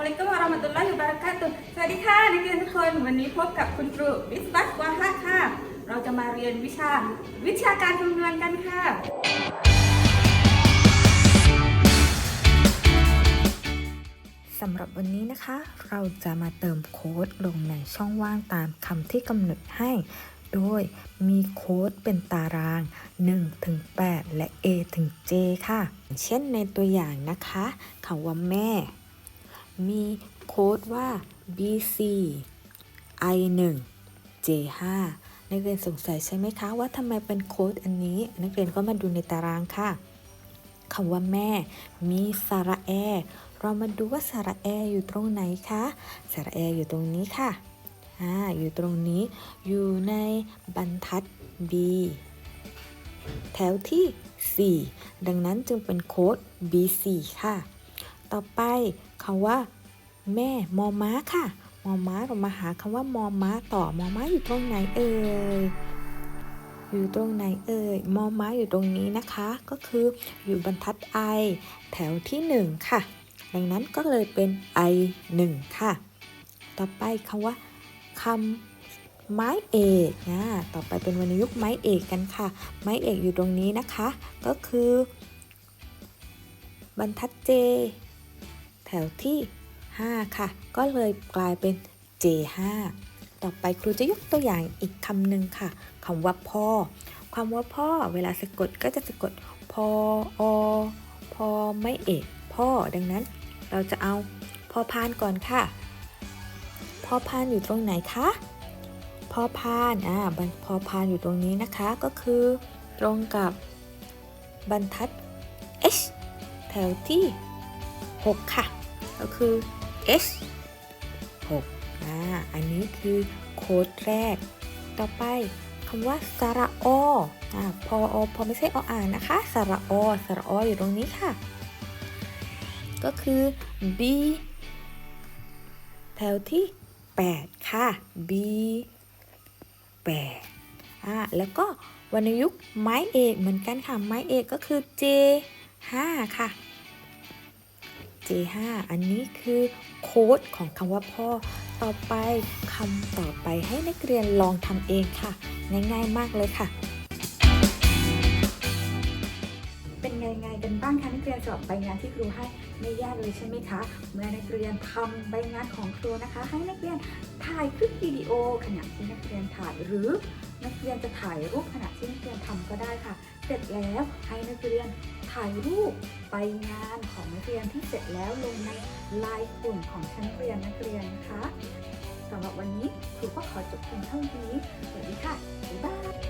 มะตุลลอฮิวะบารากาตุฮ์สวัสดีค่ะนักเรียนทุกคนวันนี้พบกับคุณครูวิสบัตวาฮะค่ะ เราจะมาเรียนวิชาวิชาการคำนวณกันค่ะ สำหรับวันนี้นะคะ เราจะมาเติมโค้ดลงในช่องว่างตามคำที่กำหนดให้ โดยมีโค้ดเป็นตาราง1ถึง8และ A ถึง J ค่ะ เช่นในตัวอย่างนะคะคำว่าแม่ มีโค้ดว่า BC I 1 J 5 นักเรียนสงสัยใช่ไหมคะ ว่าทำไมเป็นโค้ดอันนี้ นักเรียนก็มาดูในตารางค่ะคำว่าแม่ มีสระแอ เรามาดูว่าสระแออยู่ตรงไหนคะสระแออยู่ตรงนี้ค่ะอ่าอยู่ตรงนี้อยู่ในบรรทัด B แถวที่ 4 ดังนั้นจึงเป็นโค้ด B4 ค่ะ ต่อไปคำว่า แม่มอม้าค่ะ มอม้าเรามาหาคำว่ามอม้าต่อมอม้าอยู่ตรงไหนเอ่ยอยู่ตรงไหนเอ่ยมอม้าอยู่ตรงนี้นะคะ ก็คืออยู่บรรทัด I แถวที่ 1 ค่ะ ดังนั้นก็เลยเป็น I 1ค่ะ ต่อไปคำว่าคำไม้เอกนะต่อไปเป็นวรรณยุกต์ไม้เอกกันค่ะ ไม้เอกอยู่ตรงนี้นะคะ ก็คือ บรรทัด J แถวที่ 5 ค่ะ ก็เลยกลายเป็น J5 ต่อไปครูจะยกตัวอย่างอีกคำหนึ่งค่ะคำว่าพ่อคำว่าพ่อเวลาสะกดก็จะสะกดพออพอไม่เอกพ่อดังนั้น เราจะเอาพอพานก่อนค่ะพอพานอยู่ตรงไหนคะพอพานอ่าพอพานอยู่ตรงนี้นะคะก็คือตรงกับบรรทัด H แถวที่ 6 ค่ะ ก็คือ H 6อ่าอันนี้คือโค้ดแรก ต่อไปคำว่าสระออ่าพออพอไม่ใช่ออ่านนะคะสระอสระออยู่ตรงนี้ค่ะ ก็คือ B แถวที่ 8 ค่ะ B 8อ่าแล้วก็วรรณยุกต์ไม้เอกเหมือนกันค่ะ ไม้เอกก็คือ J 5ค่ะ J5 อันนี้คือโค้ดของคำว่าพ่อ ต่อไปคำต่อไปให้นักเรียนลองทำเองค่ะ ง่ายๆมากเลยค่ะ เป็นไงไงกันบ้างคะนักเรียนสอบใบงานที่ครูให้ไม่ยากเลยใช่ไหมคะ เมื่อนักเรียนทำใบงานของครูนะคะ ให้นักเรียนถ่ายคลิปวิดีโอขณะที่นักเรียนถ่ายหรือนักเรียนจะถ่ายรูปขณะที่นักเรียนทำก็ได้ค่ะ เสร็จแล้วให้นักเรียนถ่ายรูปใบงานของนักเรียนที่เสร็จแล้วลงในไลน์กลุ่มของชั้นเรียนนักเรียนนะคะสำหรับวันนี้ครูก็ขอจบเพียงเท่านี้ สวัสดีค่ะ บ๊ายบาย